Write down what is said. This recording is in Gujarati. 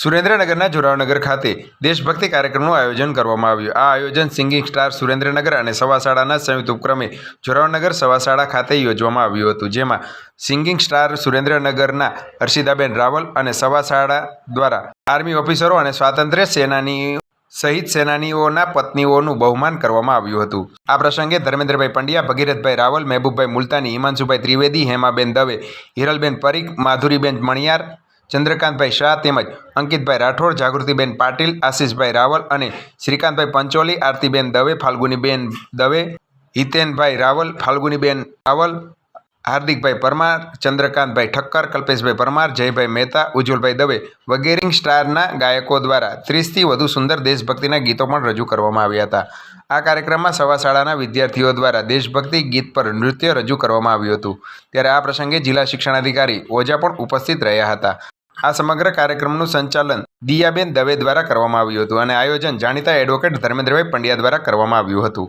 સુરેન્દ્રનગરના જોરાવનગર ખાતે દેશભક્તિ કાર્યક્રમનું આયોજન કરવામાં આવ્યું. આ આયોજન સિંગિંગ સ્ટાર સુરેન્દ્રનગર અને સવા શાળાના સંયુક્ત ઉપક્રમે જોરાવનગર સવા શાળા ખાતે યોજવામાં આવ્યું હતું, જેમાં સિંગિંગ સ્ટાર સુરેન્દ્રનગરના હર્ષિદાબેન રાવલ અને સવા શાળા દ્વારા આર્મી ઓફિસરો અને સ્વાતંત્ર્ય સેનાની સહિત સેનાનીઓના પત્નીઓનું બહુમાન કરવામાં આવ્યું હતું. આ પ્રસંગે ધર્મેન્દ્રભાઈ પંડ્યા, ભગીરથભાઈ રાવલ, મહેબૂબભાઈ મુલતાની, હિમાંશુભાઈ ત્રિવેદી, હેમાબેન દવે, હિરલબેન પરીખ, માધુરીબેન મણિયાર ચંદ્રકાંતભાઈ શાહ તેમજ અંકિતભાઈ રાઠોડ, જાગૃતિબેન પાટીલ, આશીષભાઈ રાવલ અને શ્રીકાંતભાઈ પંચોલી, આરતીબેન દવે, ફાલ્ગુનીબેન દવે, હિતેનભાઈ રાવલ, ફાલ્ગુનીબેન રાવલ, હાર્દિકભાઈ પરમાર, ચંદ્રકાંતભાઈ ઠક્કર, કલ્પેશભાઈ પરમાર, જયભાઈ મહેતા, ઉજ્જવલભાઈ દવે વગેરે સ્ટારના ગાયકો દ્વારા ત્રીસથી વધુ સુંદર દેશભક્તિના ગીતો પણ રજૂ કરવામાં આવ્યા હતા. આ કાર્યક્રમમાં સવા શાળાના વિદ્યાર્થીઓ દ્વારા દેશભક્તિ ગીત પર નૃત્ય રજૂ કરવામાં આવ્યું હતું. ત્યારે આ પ્રસંગે જિલ્લા શિક્ષણાધિકારી ઓઝા પણ ઉપસ્થિત રહ્યા હતા. આ સમગ્ર કાર્યક્રમનું સંચાલન દિયાબેન દવે દ્વારા કરવામાં આવ્યું હતું અને આયોજન જાણીતા એડવોકેટ ધર્મેન્દ્રભાઈ પંડ્યા દ્વારા કરવામાં આવ્યું હતું.